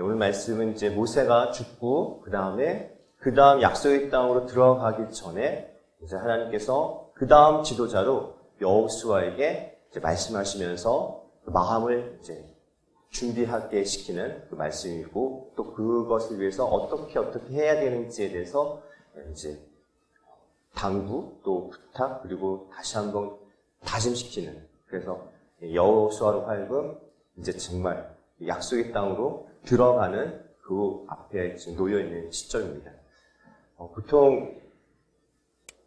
오늘 말씀은 이제 모세가 죽고 그 다음에 그 다음 약속의 땅으로 들어가기 전에 이제 하나님께서 그 다음 지도자로 여호수아에게 말씀하시면서 그 마음을 이제 준비하게 시키는 그 말씀이고 또 그것을 위해서 어떻게 어떻게 해야 되는지에 대해서 이제 당부 또 부탁 그리고 다시 한번 다짐시키는 그래서 여호수아로 하여금 이제 정말 약속의 땅으로 들어가는 그 앞에 지금 놓여 있는 시점입니다. 어, 보통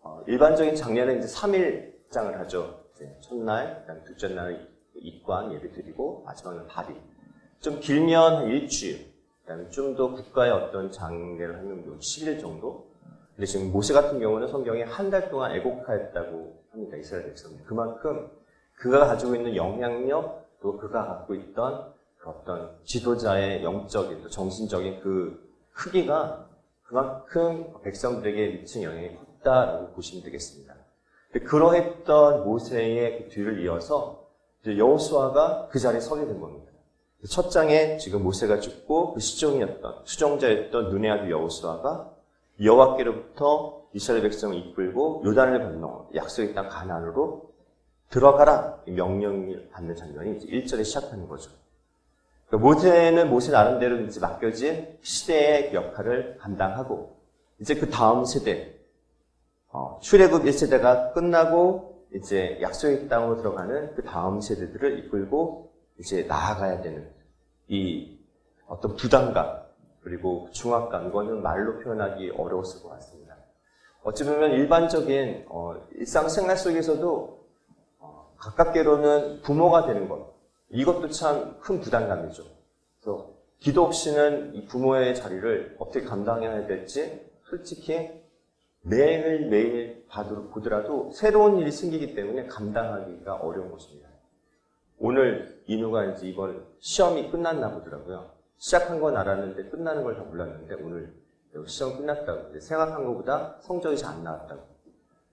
어, 일반적인 장례는 이제 3일장을 하죠. 첫날, 그다음 둘째 날 입관 예배 드리고 마지막은 발이. 좀 길면 한 일주일. 그다음에 좀 더 국가의 어떤 장례를 하면 뭐 10일 정도. 근데 지금 모세 같은 경우는 성경에 한 달 동안 애곡하였다고 합니다. 이스라엘 백성들. 그만큼 그가 가지고 있는 영향력 또 그가 갖고 있던 그 어떤 지도자의 영적인 또 정신적인 그 크기가 그만큼 백성들에게 미친 영향이 컸다라고 보시면 되겠습니다. 그러했던 모세의 그 뒤를 이어서 여호수아가 그 자리에 서게 된 겁니다. 첫 장에 지금 모세가 죽고 그 수종이었던 수종자였던 눈의 아들 여호수아가 여호와께로부터 이스라엘 백성을 이끌고 요단을 건너 약속의 땅 가나안으로 들어가라 이 명령을 받는 장면이 이제 1절에 시작하는 거죠. 모세는 모세 나름대로 이제 맡겨진 시대의 그 역할을 감당하고 이제 그 다음 세대 어, 출애굽 1세대가 끝나고 이제 약속의 땅으로 들어가는 그 다음 세대들을 이끌고 이제 나아가야 되는 이 어떤 부담감 그리고 중압감 이거는 말로 표현하기 어려웠을 것 같습니다. 어찌 보면 일반적인 어, 일상생활 속에서도 어, 가깝게로는 부모가 되는 것 이것도 참 큰 부담감이죠. 그래서 기도 없이는 이 부모의 자리를 어떻게 감당해야 될지 솔직히 매일매일 보더라도 새로운 일이 생기기 때문에 감당하기가 어려운 것입니다. 오늘 인우가 이제 이번 시험이 끝났나 보더라고요. 시작한 건 알았는데 끝나는 걸 다 몰랐는데 오늘 시험 끝났다고 생각한 것보다 성적이 잘 안 나왔다고.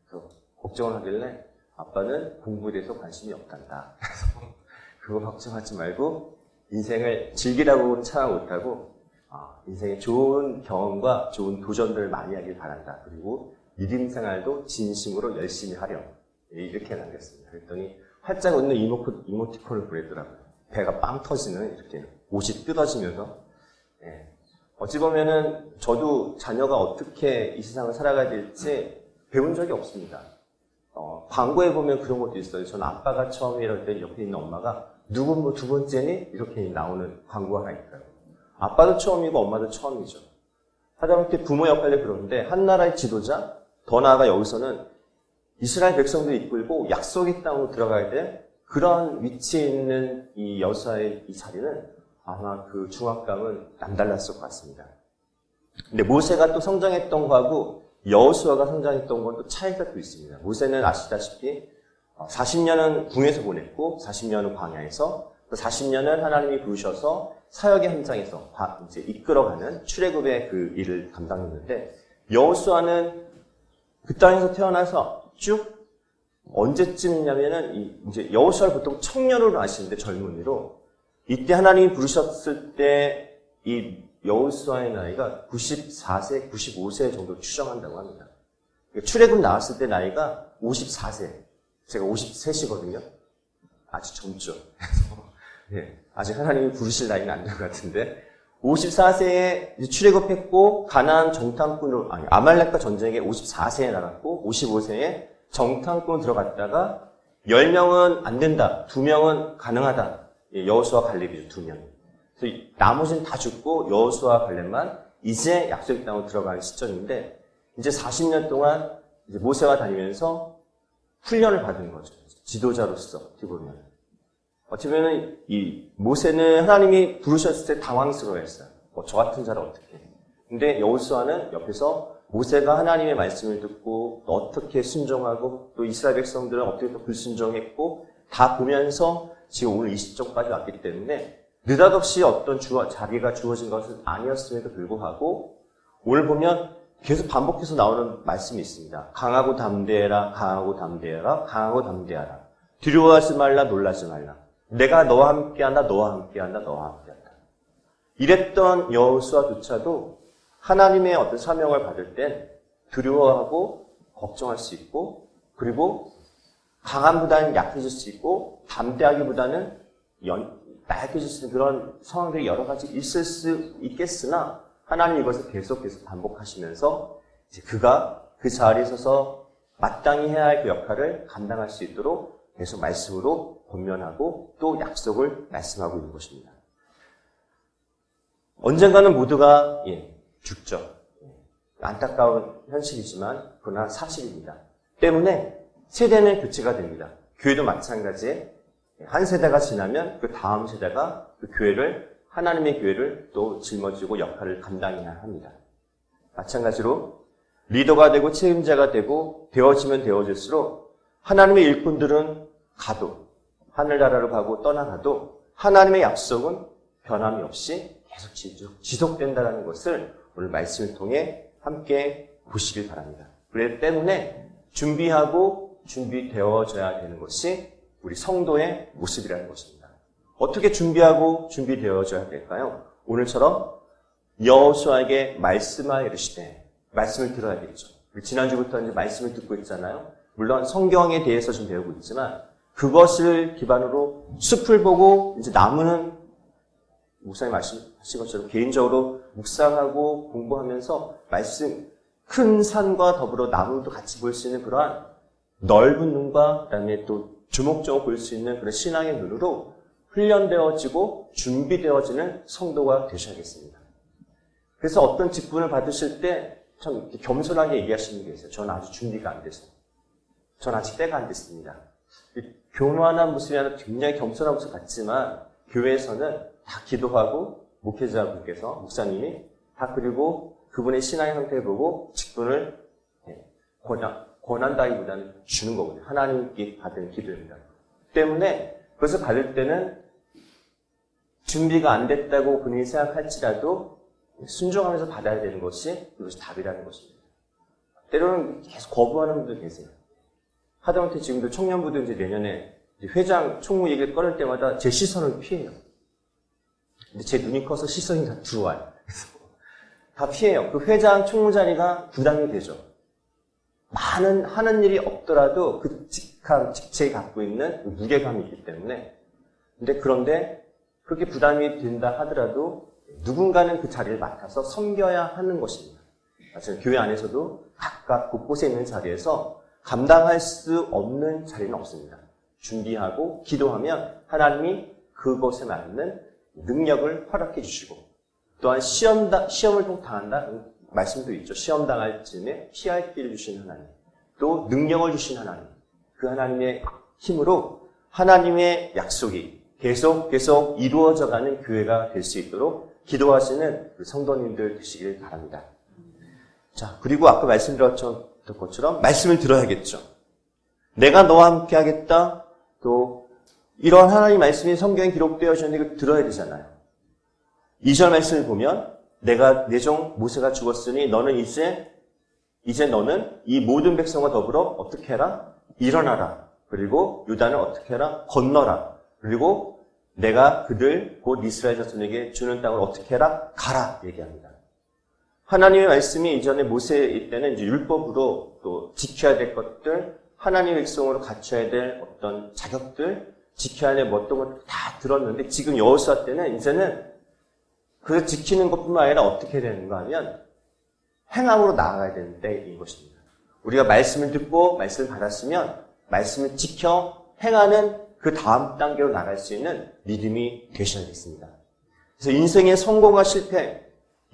그래서 걱정을 하길래 아빠는 공부에 대해서 관심이 없단다. 그래서 그거 걱정하지 말고 인생을 즐기라고 참아 못하고 아, 인생에 좋은 경험과 좋은 도전들을 많이 하길 바란다. 그리고 믿음 생활도 진심으로 열심히 하렴. 이렇게 남겼습니다. 그랬더니 활짝 웃는 이모코, 이모티콘을 보내더라고요. 배가 빵 터지는 이렇게 옷이 뜯어지면서. 예. 어찌 보면은 저도 자녀가 어떻게 이 세상을 살아가야 될지 배운 적이 없습니다. 어, 광고에 보면 그런 것도 있어요. 저는 아빠가 처음에 이럴 때 옆에 있는 엄마가 누구 뭐두 번째니? 이렇게 나오는 광고가 하나 있어요. 아빠도 처음이고 엄마도 처음이죠. 하다못해 부모 역할도 그런데 한 나라의 지도자, 더 나아가 여기서는 이스라엘 백성들 이끌고 약속의 땅으로 들어가야 될 그런 위치에 있는 이 여사의 이 자리는 아마 그 중압감은 남달랐을 것 같습니다. 근데 모세가 또 성장했던 거하고 여호수아가 성장했던 건또 차이가 또 있습니다. 모세는 아시다시피 40년은 궁에서 보냈고 40년은 광야에서 40년은 하나님이 부르셔서 사역의 현장에서 이제 이끌어가는 출애굽의 그 일을 감당했는데 여호수아는 그 땅에서 태어나서 쭉 언제쯤이냐면은 이제 여호수아를 보통 청년으로 아시는데 젊은이로 이때 하나님이 부르셨을 때 이 여호수아의 나이가 94세, 95세 정도 추정한다고 합니다. 출애굽 나왔을 때 나이가 54세. 제가 53시거든요. 아주 젊죠. 네, 아직 하나님이 부르실 나이는 안 된 것 같은데 54세에 출애굽했고 가나안 정탐꾼으로 아니 아말렉과 전쟁에 54세에 나갔고 55세에 정탐꾼 들어갔다가 10명은 안 된다. 2명은 가능하다. 예, 여호수아 갈렙이죠. 2명. 그래서 나머지는 다 죽고 여호수아 갈렙만 이제 약속의 땅으로 들어가는 시점인데 이제 40년 동안 이제 모세와 다니면서 훈련을 받은 거죠. 지도자로서 보면 어찌 보면 이 모세는 하나님이 부르셨을 때 당황스러워했어요. 뭐 저 같은 자를 어떻게? 근데 여호수아는 옆에서 모세가 하나님의 말씀을 듣고 어떻게 순종하고 또 이스라엘 백성들은 어떻게 또 불순종했고 다 보면서 지금 오늘 이 시점까지 왔기 때문에 느닷없이 어떤 주어, 자기가 주어진 것은 아니었음에도 불구하고 오늘 보면 계속 반복해서 나오는 말씀이 있습니다. 강하고 담대해라, 강하고 담대해라, 강하고 담대하라. 두려워하지 말라, 놀라지 말라. 내가 너와 함께한다, 너와 함께한다, 너와 함께한다. 이랬던 여호수아조차도 하나님의 어떤 사명을 받을 땐 두려워하고 걱정할 수 있고 그리고 강함보다는 약해질 수 있고 담대하기보다는 연, 나약해질 수 있는 그런 상황들이 여러 가지 있을 수 있겠으나 하나님 이것을 계속해서 반복하시면서 이제 그가 그 자리에 서서 마땅히 해야 할 그 역할을 감당할 수 있도록 계속 말씀으로 권면하고 또 약속을 말씀하고 있는 것입니다. 언젠가는 모두가 예, 죽죠. 안타까운 현실이지만 그러나 사실입니다. 때문에 세대는 교체가 됩니다. 교회도 마찬가지에 한 세대가 지나면 그 다음 세대가 그 교회를 하나님의 교회를 또 짊어지고 역할을 감당해야 합니다. 마찬가지로 리더가 되고 책임자가 되고 되어지면 되어질수록 하나님의 일꾼들은 가도 하늘나라로 가고 떠나가도 하나님의 약속은 변함이 없이 계속 지속, 지속된다는 것을 오늘 말씀을 통해 함께 보시길 바랍니다. 그렇기 때문에 준비하고 준비되어져야 되는 것이 우리 성도의 모습이라는 것입니다. 어떻게 준비하고 준비되어져야 될까요? 오늘처럼 여호수아에게 말씀하 이르시되 말씀을 들어야겠죠. 우리 지난주부터 이제 말씀을 듣고 있잖아요. 물론 성경에 대해서 좀 배우고 있지만 그것을 기반으로 숲을 보고 이제 나무는 목사님 말씀하신 것처럼 개인적으로 묵상하고 공부하면서 말씀 큰 산과 더불어 나무도 같이 볼 수 있는 그러한 넓은 눈과 그다음에 또 주목적으로 볼 수 있는 그런 신앙의 눈으로 훈련되어지고 준비되어지는 성도가 되셔야겠습니다. 그래서 어떤 직분을 받으실 때 참 겸손하게 얘기하시는 게 있어요. 저는 아직 준비가 안 돼서. 전 아직 때가 안 됐습니다. 교만한 모습이 아니라 굉장히 겸손한 모습 같지만 교회에서는 다 기도하고 목회자분께서 목사님이 다 그리고 그분의 신앙의 상태를 보고 직분을 예, 권한, 권한다기보다는 주는 거거든요. 하나님께 받은 기도입니다. 때문에 그것을 받을 때는 준비가 안 됐다고 본인이 생각할지라도 순종하면서 받아야 되는 것이 그것이 답이라는 것입니다. 때로는 계속 거부하는 분들 계세요. 하다못해 지금도 청년부들 이제 내년에 회장 총무 얘기를 꺼낼 때마다 제 시선을 피해요. 근데 제 눈이 커서 시선이 다 들어와요. 다 피해요. 그 회장 총무 자리가 부담이 되죠. 많은 하는 일이 없더라도 그 직함, 직책이 갖고 있는 그 무게감이 있기 때문에. 근데 그런데 그렇게 부담이 된다 하더라도 누군가는 그 자리를 맡아서 섬겨야 하는 것입니다. 마찬가지로 교회 안에서도 각각 곳곳에 있는 자리에서 감당할 수 없는 자리는 없습니다. 준비하고 기도하면 하나님이 그것에 맞는 능력을 허락해 주시고 또한 시험 시험을 통 당한다 말씀도 있죠. 시험 당할 즈음에 피할 길을 주신 하나님, 또 능력을 주신 하나님, 그 하나님의 힘으로 하나님의 약속이 계속 계속 이루어져가는 교회가 될 수 있도록 기도하시는 그 성도님들 되시길 바랍니다. 자, 그리고 아까 말씀드렸던 것처럼 말씀을 들어야겠죠. 내가 너와 함께 하겠다. 또 이런 하나님 말씀이 성경에 기록되어 있는데 이걸 들어야 되잖아요. 2절 말씀을 보면 내가 내 종 모세가 죽었으니 너는 이제 이제 너는 이 모든 백성과 더불어 어떻게 해라? 일어나라. 그리고 유다는 어떻게 해라? 건너라. 그리고 내가 그들 곧 이스라엘 자손에게 주는 땅을 어떻게 해라? 가라 얘기합니다. 하나님의 말씀이 이전에 모세 때는 이제 율법으로 또 지켜야 될 것들, 하나님의 백성으로 갖춰야 될 어떤 자격들, 지켜야 될 어떤 것들 다 들었는데 지금 여호수아 때는 이제는 그 지키는 것뿐만 아니라 어떻게 되는가 하면 행함으로 나아가야 되는 때인 것입니다. 우리가 말씀을 듣고 말씀을 받았으면 말씀을 지켜 행하는 그 다음 단계로 나갈 수 있는 믿음이 되셔야겠습니다. 그래서 인생의 성공과 실패,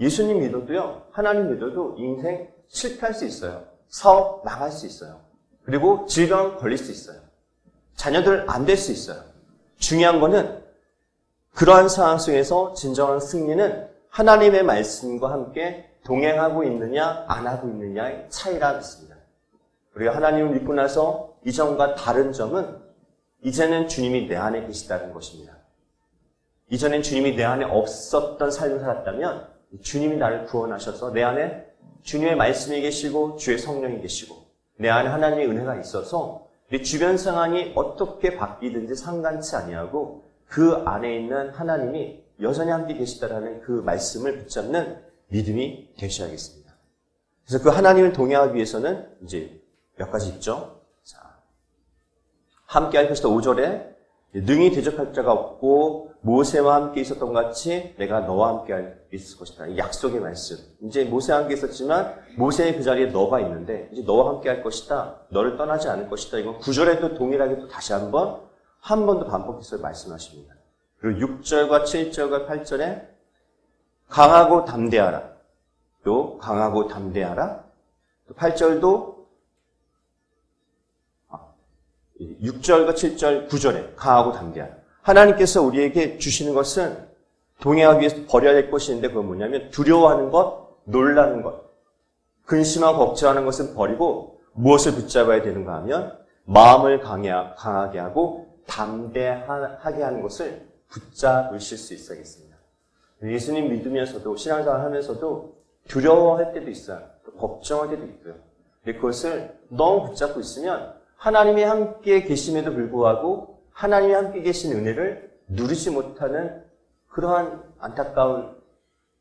예수님 믿어도요, 하나님 믿어도 인생 실패할 수 있어요. 사업 망할 수 있어요. 그리고 질병 걸릴 수 있어요. 자녀들 안 될 수 있어요. 중요한 거는 그러한 상황 속에서 진정한 승리는 하나님의 말씀과 함께 동행하고 있느냐, 안 하고 있느냐의 차이라 믿습니다. 우리가 하나님을 믿고 나서 이전과 다른 점은 이제는 주님이 내 안에 계시다는 것입니다. 이전엔 주님이 내 안에 없었던 삶을 살았다면 주님이 나를 구원하셔서 내 안에 주님의 말씀이 계시고 주의 성령이 계시고 내 안에 하나님의 은혜가 있어서 내 주변 상황이 어떻게 바뀌든지 상관치 아니하고 그 안에 있는 하나님이 여전히 함께 계시다라는 그 말씀을 붙잡는 믿음이 되셔야겠습니다. 그래서 그 하나님을 동행하기 위해서는 이제 몇 가지 있죠. 자, 함께 할 것이다. 5절에 능히 대적할 자가 없고 모세와 함께 있었던 것 같이 내가 너와 함께 할 있을 것이다. 이 약속의 말씀. 이제 모세와 함께 있었지만 모세의 그 자리에 너가 있는데 이제 너와 함께 할 것이다. 너를 떠나지 않을 것이다. 이건 9절에도 동일하게 또 다시 한번 한 번 더 반복해서 말씀하십니다. 그리고 6절과 7절과 8절에 강하고 담대하라. 또 강하고 담대하라. 또 8절도 6절과 7절, 9절에 강하고 담대하라. 하나님께서 우리에게 주시는 것은 동행하기 위해서 버려야 될 있는데 그건 뭐냐면 두려워하는 것, 놀라는 것, 근심하고 걱정하는 것은 버리고 무엇을 붙잡아야 되는가 하면 마음을 강하게 하고 담대하게 하는 것을 붙잡으실 수 있어야겠습니다. 예수님 믿으면서도 신앙생활 하면서도 두려워할 때도 있어요. 또 걱정할 때도 있고요. 근데 그것을 너무 붙잡고 있으면 하나님이 함께 계심에도 불구하고 하나님이 함께 계신 은혜를 누리지 못하는 그러한 안타까운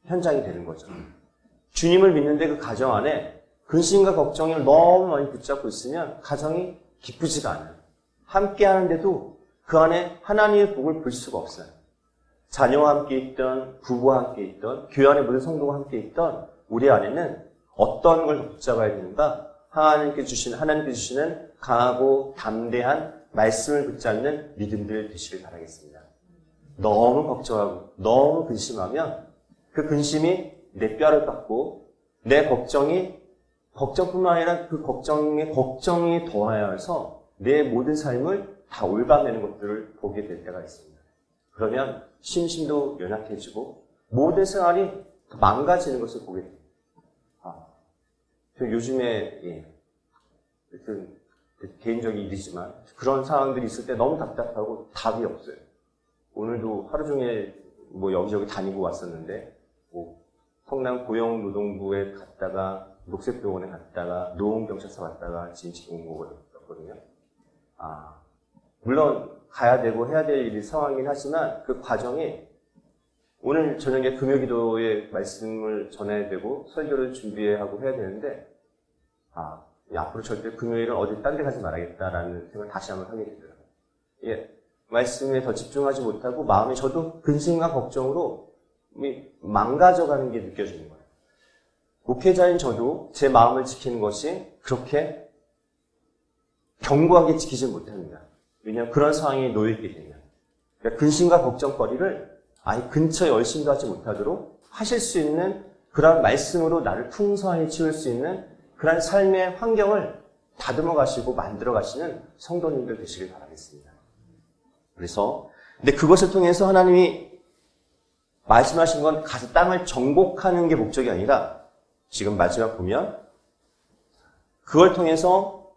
현장이 되는 거죠. 주님을 믿는데 그 가정 안에 근심과 걱정을 너무 많이 붙잡고 있으면 가정이 기쁘지가 않아요. 함께 하는데도 그 안에 하나님의 복을 볼 수가 없어요. 자녀와 함께 있던, 부부와 함께 있던, 교회 안에 모든 성도와 함께 있던 우리 안에는 어떤 걸 붙잡아야 되는가? 하나님께 주시는, 하나님께 주시는 강하고 담대한 말씀을 붙잡는 믿음들 되시길 바라겠습니다. 너무 걱정하고, 너무 근심하면 그 근심이 내 뼈를 깎고, 내 걱정이, 걱정뿐만 아니라 그 걱정에 걱정이 더하여서 내 모든 삶을 다 올가매는 것들을 보게 될 때가 있습니다. 그러면 심심도 연약해지고 모든 생활이 망가지는 것을 보게 됩니다. 아, 저 요즘에 예, 하여튼 개인적인 일이지만 그런 상황들이 있을 때 너무 답답하고 답이 없어요. 오늘도 하루 종일 뭐 여기저기 다니고 왔었는데 뭐 성남 고용노동부에 갔다가 녹색병원에 갔다가 노원경찰서 갔다가 지금 지금 온 거거든요. 아 물론 가야 되고 해야 될 일이 상황이긴 하지만 그 과정이 오늘 저녁에 금요기도의 말씀을 전해야 되고 설교를 준비하고 해야 되는데 아 앞으로 절대 금요일은 어디 딴 데 가지 말아야겠다라는 생각을 다시 한번 하게 되더라고요. 예, 말씀에 더 집중하지 못하고 마음이 저도 근심과 걱정으로 망가져가는 게 느껴지는 거예요. 목회자인 저도 제 마음을 지키는 것이 그렇게 견고하게 지키지 못합니다. 왜냐하면 그런 상황에 놓여있게 되면. 그러니까 근심과 걱정거리를 아예 근처에 열심히 하지 못하도록 하실 수 있는 그런 말씀으로 나를 풍성하게 치울 수 있는 그런 삶의 환경을 다듬어 가시고 만들어 가시는 성도님들 되시길 바라겠습니다. 그래서 근데 그것을 통해서 하나님이 말씀하신 건 가서 땅을 정복하는 게 목적이 아니라 지금 마지막 보면 그걸 통해서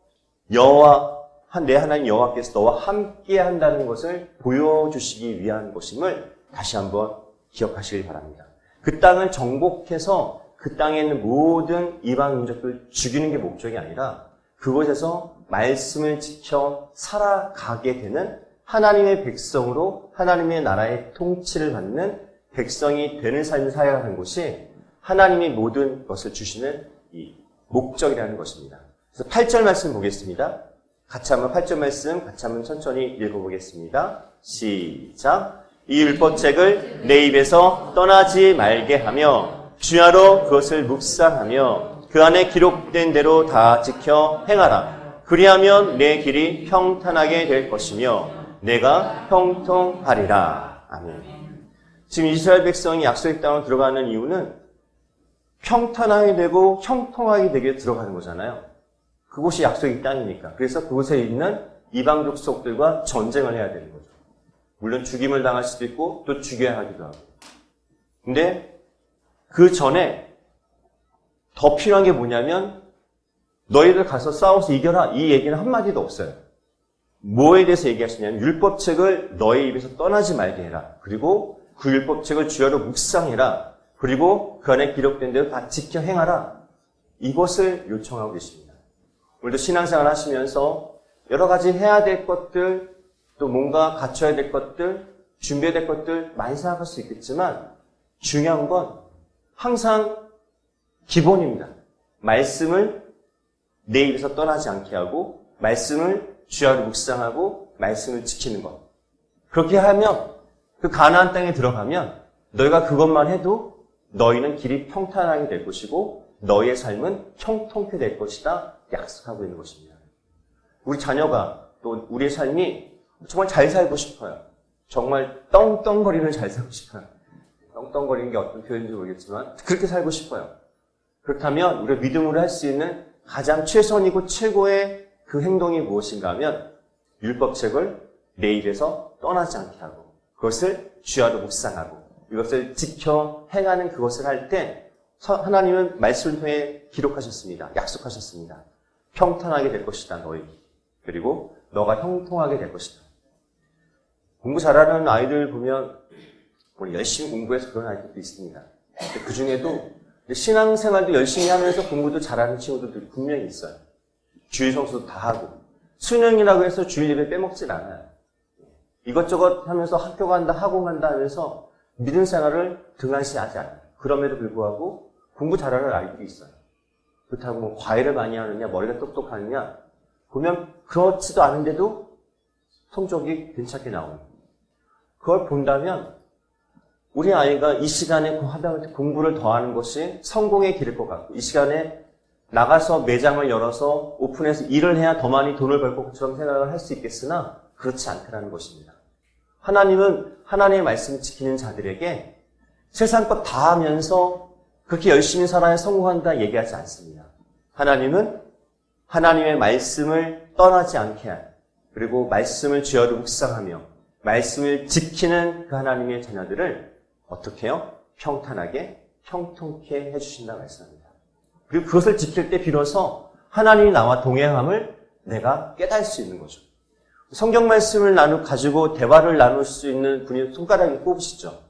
여호와 내 하나님 여호와께서 너와 함께 한다는 것을 보여주시기 위한 것임을 다시 한번 기억하시길 바랍니다. 그 땅을 정복해서 그 땅에 있는 모든 이방 민족들 죽이는 게 목적이 아니라 그곳에서 말씀을 지켜 살아가게 되는 하나님의 백성으로 하나님의 나라의 통치를 받는 백성이 되는 삶을 살아가는 것이 하나님이 모든 것을 주시는 이 목적이라는 것입니다. 그래서 8절 말씀 보겠습니다. 같이 한번 8절 말씀 같이 한번 천천히 읽어보겠습니다. 시작. 이 율법책을 내 입에서 떠나지 말게 하며 주야로 그것을 묵상하며 그 안에 기록된 대로 다 지켜 행하라. 그리하면 내 길이 평탄하게 될 것이며 내가 형통하리라. 아멘. 지금 이스라엘 백성이 약속의 땅으로 들어가는 이유는 평탄하게 되고 형통하게 되게 들어가는 거잖아요. 그곳이 약속의 땅이니까. 그래서 그곳에 있는 이방 족속들과 전쟁을 해야 되는 거죠. 물론 죽임을 당할 수도 있고 또 죽여야 하기도 하고. 근데 그 전에 더 필요한 게 뭐냐면 너희들 가서 싸워서 이겨라 이 얘기는 한마디도 없어요. 뭐에 대해서 얘기하시냐면 율법책을 너희 입에서 떠나지 말게 해라. 그리고 그 율법책을 주야로 묵상해라. 그리고 그 안에 기록된 대로 다 지켜 행하라. 이것을 요청하고 계십니다. 오늘도 신앙생활 하시면서 여러 가지 해야 될 것들, 또 뭔가 갖춰야 될 것들, 준비될 것들 많이 생각할 수 있겠지만 중요한 건 항상 기본입니다. 말씀을 내 입에서 떠나지 않게 하고 말씀을 주야로 묵상하고 말씀을 지키는 것. 그렇게 하면 그 가나안 땅에 들어가면 너희가 그것만 해도 너희는 길이 평탄하게 될 것이고 너희의 삶은 형통케 될 것이다 약속하고 있는 것입니다. 우리 자녀가 또 우리의 삶이 정말 잘 살고 싶어요. 정말 떵떵거리는 잘 살고 싶어요. 떵떵거리는 게 어떤 표현인지 모르겠지만 그렇게 살고 싶어요. 그렇다면 우리가 믿음으로 할 수 있는 가장 최선이고 최고의 그 행동이 무엇인가 하면 율법책을 내 입에서 떠나지 않게 하고 그것을 주야로 묵상하고 이것을 지켜 행하는 그것을 할 때 하나님은 말씀을 통해 기록하셨습니다. 약속하셨습니다. 평탄하게 될 것이다 너희 그리고 너가 형통하게 될 것이다. 공부 잘하는 아이들 보면 뭐 열심히 공부해서 그런 아이들도 있습니다. 그 중에도 신앙생활도 열심히 하면서 공부도 잘하는 친구들도 분명히 있어요. 주일 성수도 다 하고 수능이라고 해서 주일 예배 빼먹질 않아요. 이것저것 하면서 학교 간다, 학원 간다 하면서 믿음 생활을 등한시하지 않아요. 그럼에도 불구하고 공부 잘하는 아이들이 있어요. 그렇다고 뭐 과외를 많이 하느냐, 머리가 똑똑하느냐 보면 그렇지도 않은데도 성적이 괜찮게 나오는 그걸 본다면 우리 아이가 이 시간에 하다못해 공부를 더 하는 것이 성공의 길일 것 같고 이 시간에 나가서 매장을 열어서 오픈해서 일을 해야 더 많이 돈을 벌 것처럼 생각을 할 수 있겠으나 그렇지 않다는 것입니다. 하나님은 하나님의 말씀을 지키는 자들에게 세상 것 다 하면서 그렇게 열심히 살아야 성공한다 얘기하지 않습니다. 하나님은 하나님의 말씀을 떠나지 않게 할 그리고 말씀을 주어로 묵상하며 말씀을 지키는 그 하나님의 자녀들을 어떻게 해요? 평탄하게 형통케 해주신다 말씀합니다. 그리고 그것을 지킬 때 비로소 하나님이 나와 동행함을 내가 깨달을 수 있는 거죠. 성경 말씀을 나누 가지고 대화를 나눌 수 있는 분이 손가락이 꼽으시죠.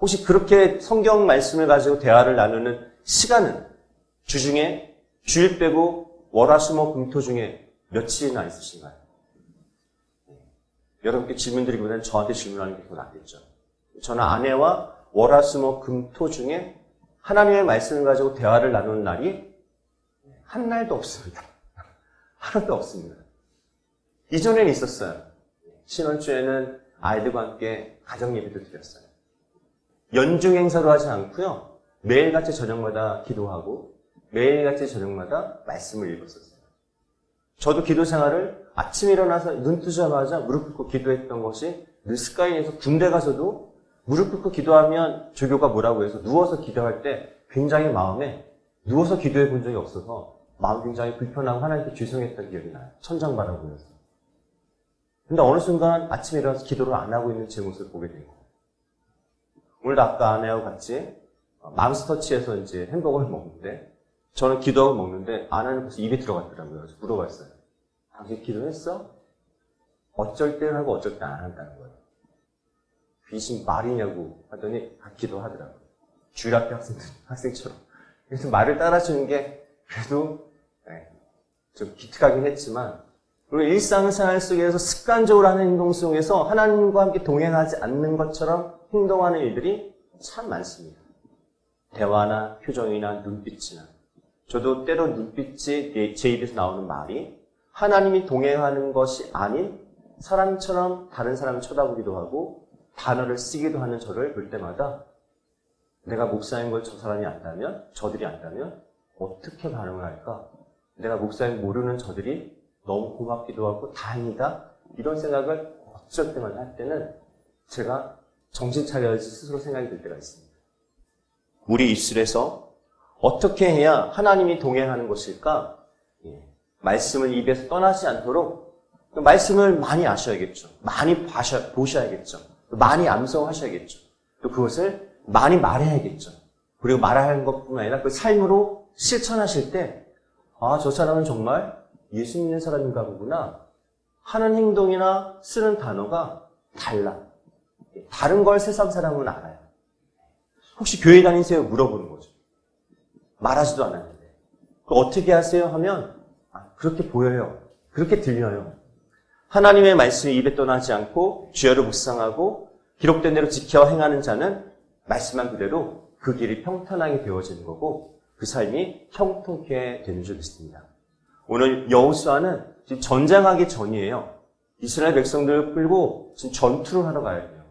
혹시 그렇게 성경 말씀을 가지고 대화를 나누는 시간은 주중에 주일 빼고 월화수목 금토 중에 며칠이나 있으신가요? 여러분께 질문 드리기보다는 저한테 질문하는 게 더 낫겠죠. 저는 아내와 월화수목 금토 중에 하나님의 말씀을 가지고 대화를 나누는 날이 한 날도 없습니다. 하나도 없습니다. 이전에는 있었어요. 신혼주에는 아이들과 함께 가정 예배도 드렸어요. 연중 행사로 하지 않고요. 매일같이 저녁마다 기도하고 매일같이 저녁마다 말씀을 읽었었어요. 저도 기도 생활을 아침에 일어나서 눈 뜨자마자 무릎 꿇고 기도했던 것이 늘 습관이어서 군대 가서도 무릎 꿇고 기도하면 조교가 뭐라고 해서 누워서 기도할 때 굉장히 마음에 누워서 기도해 본 적이 없어서 마음 굉장히 불편하고 하나님께 죄송했던 기억이 나요. 천장 바라보면서. 근데 어느 순간 아침에 일어나서 기도를 안 하고 있는 제 모습을 보게 된 거예요. 오늘도 아까 아내하고 같이 맘스터치에서 이제 햄버거를 먹는데 저는 기도하고 먹는데 아내는 벌써 입에 들어갔더라고요. 그래서 물어봤어요. 당신 기도했어? 어쩔 때는 하고 어쩔 때 안 한다는 거예요. 귀신 말이냐고 하더니 다 기도 하더라고요. 주일학교 학생들, 학생처럼. 그래서 말을 따라주는 게 그래도 네, 좀 기특하긴 했지만 그리고 일상생활 속에서 습관적으로 하는 행동 속에서 하나님과 함께 동행하지 않는 것처럼 행동하는 일들이 참 많습니다. 대화나 표정이나 눈빛이나 저도 때로 눈빛이 제 입에서 나오는 말이 하나님이 동행하는 것이 아닌 사람처럼 다른 사람을 쳐다보기도 하고 단어를 쓰기도 하는 저를 볼 때마다 내가 목사인 걸 저 사람이 안다면 저들이 안다면 어떻게 반응을 할까? 내가 목사인 모르는 저들이 너무 고맙기도 하고 다행이다 이런 생각을 어쩔 때마다 할 때는 제가 정신 차려야지 스스로 생각이 들 때가 있습니다. 우리 입술에서 어떻게 해야 하나님이 동행하는 것일까? 예. 말씀을 입에서 떠나지 않도록 그 말씀을 많이 아셔야겠죠. 많이 보셔야겠죠. 많이 암송하셔야겠죠. 또 그것을 많이 말해야겠죠. 그리고 말하는 것뿐만 아니라 그 삶으로 실천하실 때, 아, 저 사람은 정말 예수 믿는 사람인가 보구나. 하는 행동이나 쓰는 단어가 달라. 다른 걸 세상 사람은 알아요. 혹시 교회 다니세요? 물어보는 거죠. 말하지도 않았는데. 어떻게 하세요? 하면, 아, 그렇게 보여요. 그렇게 들려요. 하나님의 말씀이 입에 떠나지 않고 주여를 묵상하고 기록된 대로 지켜 행하는 자는 말씀한 그대로 그 길이 평탄하게 되어지는 거고 그 삶이 형통케 되는 줄 믿습니다. 오늘 여호수아는 지금 전쟁하기 전이에요. 이스라엘 백성들을 끌고 지금 전투를 하러 가야 돼요.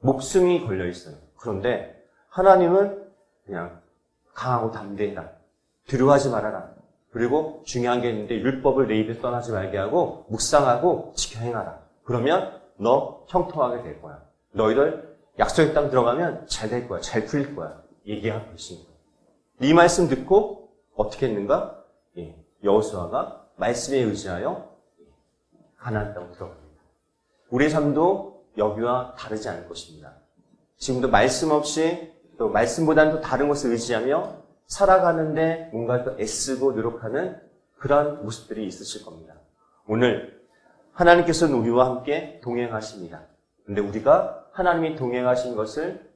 목숨이 걸려 있어요. 그런데 하나님은 그냥 강하고 담대해라. 두려워하지 말아라. 그리고 중요한 게 있는데 율법을 내 입에 떠나지 말게 하고 묵상하고 지켜 행하라. 그러면 너 형통하게 될 거야. 너희들 약속의 땅 들어가면 잘 될 거야. 잘 풀릴 거야. 얘기하고 있습니다. 이 말씀 듣고 어떻게 했는가? 예, 여호수아가 말씀에 의지하여 가나안 땅으로 들어갑니다. 우리의 삶도 여기와 다르지 않을 것입니다. 지금도 말씀 없이 또 말씀보다는 또 다른 것을 의지하며 살아가는데 뭔가 또 애쓰고 노력하는 그런 모습들이 있으실 겁니다. 오늘 하나님께서는 우리와 함께 동행하십니다. 근데 우리가 하나님이 동행하신 것을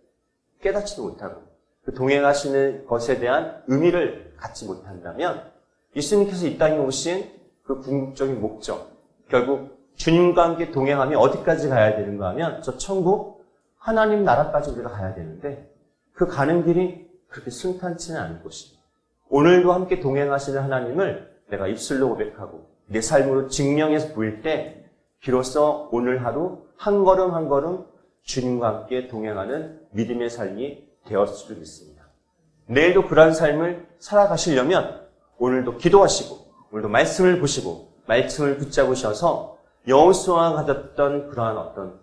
깨닫지도 못하고 그 동행하시는 것에 대한 의미를 갖지 못한다면 예수님께서 이 땅에 오신 그 궁극적인 목적 결국 주님과 함께 동행하며 어디까지 가야 되는가 하면 저 천국 하나님 나라까지 우리가 가야 되는데 그 가는 길이 그렇게 순탄치는 않은 것입니다. 오늘도 함께 동행하시는 하나님을 내가 입술로 고백하고 내 삶으로 증명해서 보일 때 비로소 오늘 하루 한 걸음 한 걸음 주님과 함께 동행하는 믿음의 삶이 되었을 줄 믿습니다. 내일도 그러한 삶을 살아가시려면 오늘도 기도하시고 오늘도 말씀을 보시고 말씀을 붙잡으셔서 여호수아가 가졌던 그러한 어떤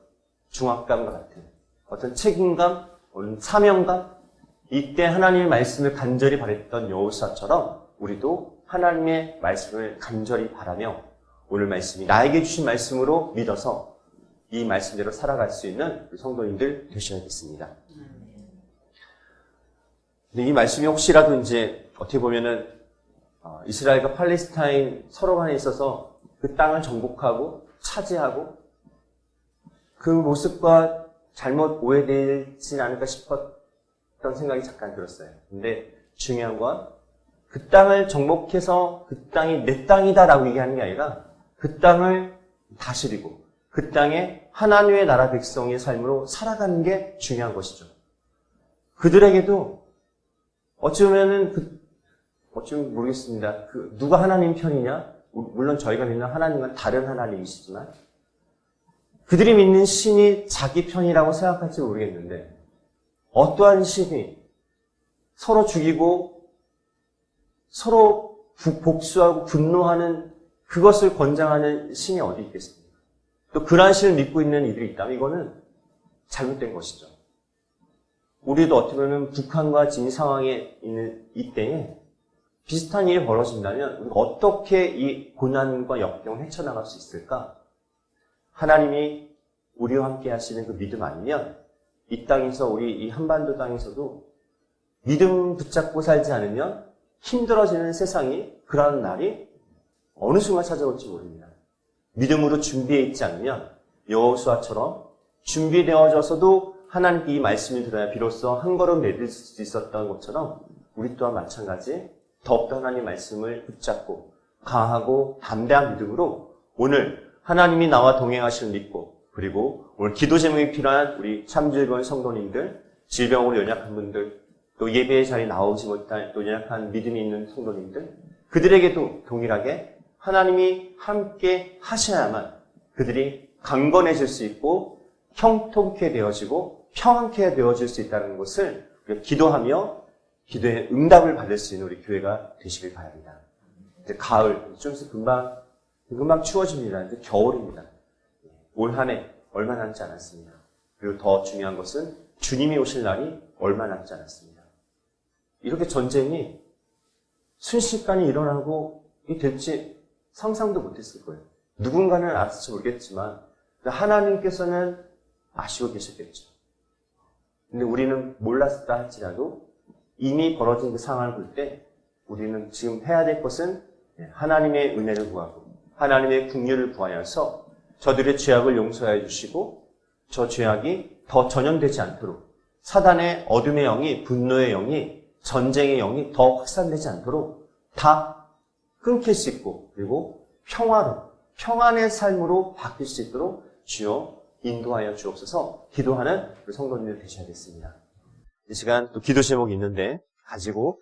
중압감과 같은 어떤 책임감, 어떤 사명감 이때 하나님의 말씀을 간절히 바랬던 여호수아처럼 우리도 하나님의 말씀을 간절히 바라며 오늘 말씀이 나에게 주신 말씀으로 믿어서 이 말씀대로 살아갈 수 있는 성도님들 되셔야겠습니다. 이 말씀이 혹시라도 이제 어떻게 보면은 어, 이스라엘과 팔레스타인 서로 간에 있어서 그 땅을 정복하고 차지하고 그 모습과 잘못 오해되진 않을까 싶었 던 생각이 잠깐 들었어요. 근데 중요한 건 그 땅을 정복해서 그 땅이 내 땅이다라고 얘기하는 게 아니라 그 땅을 다스리고 그 땅에 하나님의 나라 백성의 삶으로 살아가는 게 중요한 것이죠. 그들에게도 어찌 보면은 그, 어찌 보면 모르겠습니다. 그, 누가 하나님 편이냐? 물론 저희가 믿는 하나님은 다른 하나님이시지만, 그들이 믿는 신이 자기 편이라고 생각할지 모르겠는데, 어떠한 신이 서로 죽이고, 서로 복수하고 분노하는 그것을 권장하는 신이 어디 있겠습니까? 또 그러한 신을 믿고 있는 이들이 있다면 이거는 잘못된 것이죠. 우리도 어떻게 보면 북한과 진 상황에 있는 이때에 비슷한 일이 벌어진다면 어떻게 이 고난과 역경을 헤쳐나갈 수 있을까? 하나님이 우리와 함께 하시는 그 믿음 아니면 이 땅에서 우리 이 한반도 땅에서도 믿음 붙잡고 살지 않으면 힘들어지는 세상이 그러한 날이 어느 순간 찾아올지 모릅니다. 믿음으로 준비해 있지 않으면 여호수아처럼 준비되어져서도 하나님께 이 말씀을 들어야 비로소 한 걸음 내딜 수 있었던 것처럼 우리 또한 마찬가지 더욱더 하나님 말씀을 붙잡고 강하고 담대한 믿음으로 오늘 하나님이 나와 동행하시는 믿고 그리고 오늘 기도 제목이 필요한 우리 참주의원 성도님들 질병으로 연약한 분들 또 예배의 자리에 나오지 못한 또 연약한 믿음이 있는 성도님들 그들에게도 동일하게 하나님이 함께 하셔야만 그들이 강건해질 수 있고 형통케 되어지고 평안케 되어질 수 있다는 것을 기도하며 기도의 응답을 받을 수 있는 우리 교회가 되시길 바랍니다. 이제 가을, 좀 금방, 금방 추워집니다. 이제 겨울입니다. 올 한해 얼마 남지 않았습니다. 그리고 더 중요한 것은 주님이 오실 날이 얼마 남지 않았습니다. 이렇게 전쟁이 순식간에 일어나고 이 될지 상상도 못했을 거예요. 누군가는 알았을지 모르겠지만 하나님께서는 아시고 계셨겠죠. 근데 우리는 몰랐다 할지라도 이미 벌어진 그 상황을 볼 때 우리는 지금 해야 될 것은 하나님의 은혜를 구하고 하나님의 국률을 구하여서 저들의 죄악을 용서해 주시고 저 죄악이 더 전염되지 않도록 사단의 어둠의 영이 분노의 영이 전쟁의 영이 더 확산되지 않도록 다 끊길 수 있고 그리고 평화로 평안의 삶으로 바뀔 수 있도록 주여 인도하여 주옵소서 기도하는 우리 성도님들 되셔야겠습니다. 이 시간 또 기도 제목이 있는데 가지고